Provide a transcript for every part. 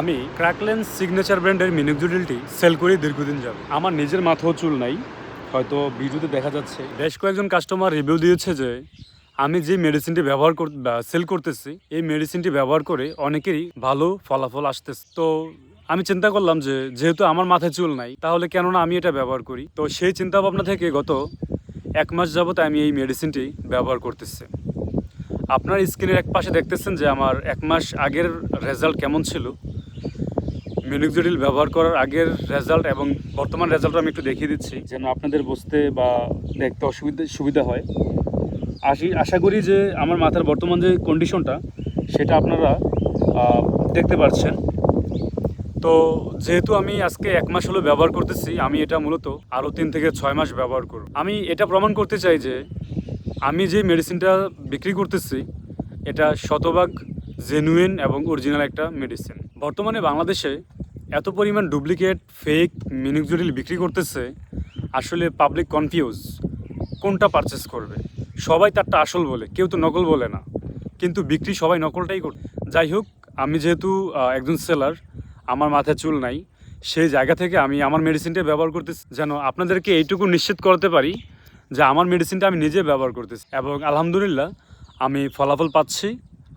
আমি ক্র্যাকলেন সিগনেচার ব্র্যান্ডের মিনিকজুডিলটি সেল করি দীর্ঘদিন যাবে আমার নিজের মাথাও চুল নাই, হয়তো ভিডিওতে দেখা যাচ্ছে। বেশ কয়েকজন কাস্টমার রিভিউ দিয়েছে যে, আমি যে মেডিসিনটি ব্যবহার কর সেল করতেছি, এই মেডিসিনটি ব্যবহার করে অনেকেরই ভালো ফলাফল আসতেছে। তো আমি চিন্তা করলাম যে, যেহেতু আমার মাথায় চুল নাই, তাহলে কেন না আমি এটা ব্যবহার করি? তো সেই চিন্তা ভাবনা থেকে গত এক মাস যাবত আমি এই মেডিসিনটি ব্যবহার করতেছি। আপনার স্ক্রিনের এক পাশে দেখতেছেন যে, আমার এক মাস আগের রেজাল্ট কেমন ছিল? মিনিকজুডিল ব্যবহার করার আগের রেজাল্ট এবং বর্তমান রেজাল্ট আমি একটু দেখিয়ে দিচ্ছি। যেন আপনাদের বুঝতে বা দেখতে অসুবিধা, সুবিধা হয়। আশি, আশা করি যে আমার মাথার বর্তমান যে কন্ডিশনটা সেটা আপনারা দেখতে পাচ্ছেন তো যেহেতু আমি আজকে এক মাস হলো ব্যবহার করতেছি, আমি এটা মূলত আরও তিন থেকে ছয় মাস ব্যবহার করব। আমি এটা প্রমাণ করতে চাই যে, আমি যে মেডিসিনটা বিক্রি করতেছি, এটা শতভাগ জেনুইন এবং অরিজিনাল একটা মেডিসিন বর্তমানে বাংলাদেশে এত পরিমাণ ডুপ্লিকেট ফেক মিনিকজুরিল বিক্রি করতেছে, আসলে পাবলিক কনফিউজ কোনটা পারচেস করবে? সবাই তারটা আসল বলে, কেউ তো নকল বলে না। কিন্তু বিক্রি সবাই নকলটাই করে যাই হোক, আমি যেহেতু একজন সেলার আমার মাথায় চুল নাই, সেই জায়গা থেকে আমি আমার মেডিসিনটা ব্যবহার করতেছি। যেন আপনাদেরকে এইটুকু নিশ্চিত করতে পারি যে আমার মেডিসিনটা আমি নিজে ব্যবহার করতেছি। এবং আলহামদুলিল্লাহ, আমি ফলাফল পাচ্ছি।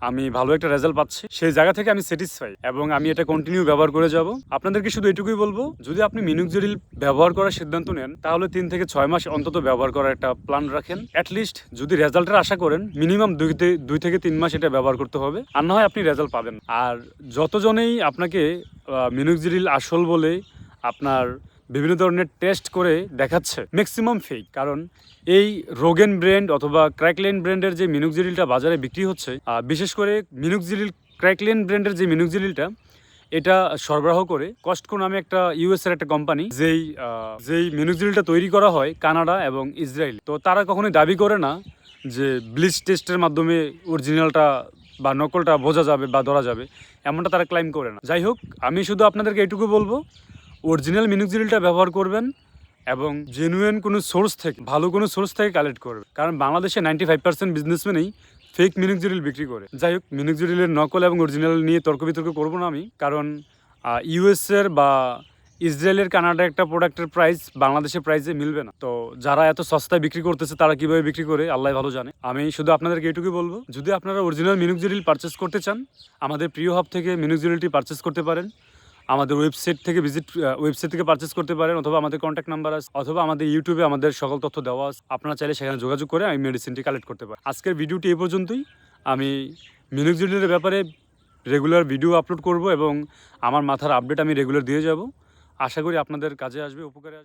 আমি ভালো একটা রেজাল্ট পাচ্ছি। সেই জায়গা থেকে আমি স্যাটিসফাই এবং আমি এটা কন্টিনিউ ব্যবহার করে যাব। আপনাদেরকে শুধু এটুকুই বলব, যদি আপনি মিনুকজেরিল ব্যবহার করার সিদ্ধান্ত নেন, তাহলে তিন থেকে ছয় মাস অন্তত ব্যবহার করার একটা প্ল্যান রাখেন। অ্যাটলিস্ট যদি রেজাল্টের আশা করেন মিনিমাম দুই দুই থেকে তিন মাস এটা ব্যবহার করতে হবে। আর না হয় আপনি রেজাল্ট পাবেন। আর যতজনেই আপনাকে মিনুকজেরিল আসল বলে আপনার বিভিন্ন ধরনের টেস্ট করে দেখাচ্ছে ম্যাক্সিমাম ফেক কারণ এই রোগেন ব্র্যান্ড অথবা ক্র্যাকলেন ব্র্যান্ডের যে মিনুকজিরিলটা বাজারে বিক্রি হচ্ছে বিশেষ করে মিনুকজিরিল ক্র্যাকলেন ব্র্যান্ডের যে মিনুকজিরিলটা এটা সরবরাহ করে কস্টকো নামে একটা ইউএস এর একটা কোম্পানি যেই যেই মিনুকজিরিলটা তৈরি করা হয় কানাডা এবং ইসরায়েল। তো তারা কখনোই দাবি করে না যে ব্লিচ টেস্টের মাধ্যমে অরিজিনালটা বা নকলটা বোঝা যাবে বা ধরা যাবে, এমনটা তারা ক্লাইম করে না। যাই হোক, আমি শুধু আপনাদেরকে এটুকু বলব অরিজিনাল মিনুকজিরিলটা ব্যবহার করবেন এবং জেনুইন কোনো সোর্স থেকে, ভালো কোনো সোর্স থেকে কালেক্ট করবে কারণ বাংলাদেশে নাইনটি ফাইভ পার্সেন্ট বিজনেসম্যানই ফেক মিনুকজিরিল বিক্রি করে। যাই হোক মিনুকজিরিলের নকল এবং অরিজিনাল নিয়ে তর্ক বিতর্ক করব না আমি, কারণ ইউএসএর বা ইসরায়েলের কানাডার একটা প্রোডাক্টের প্রাইস বাংলাদেশের প্রাইসে মিলবে না। তো যারা এত সস্তায় বিক্রি করতেছে, তারা কীভাবে বিক্রি করে? আল্লাহ ভালো জানে। আমি শুধু আপনাদেরকে এটুকুই বলব, যদি আপনারা অরিজিনাল মিনুকজিরিল পারচেস করতে চান, আমাদের প্রিয় হাব থেকে মিনুকজিরিলটি পারচেস করতে পারেন। আমাদের ওয়েবসাইট থেকে ভিজিট ওয়েবসাইট থেকে পারচেস করতে পারেন অথবা আমাদের কন্ট্যাক্ট নাম্বার আছে, অথবা আমাদের ইউটিউবে আমাদের সকল তথ্য দেওয়া আছে। আপনারা চাইলে সেখানে যোগাযোগ করে আমি মেডিসিনটি কালেক্ট করতে পারি। আজকের ভিডিওটি এই পর্যন্তই। আমি মিনুকজিনের ব্যাপারে রেগুলার ভিডিও আপলোড করব এবং আমার মাথার আপডেট আমি রেগুলার দিয়ে যাব। আশা করি আপনাদের কাজে আসবে, উপকারে আসবে।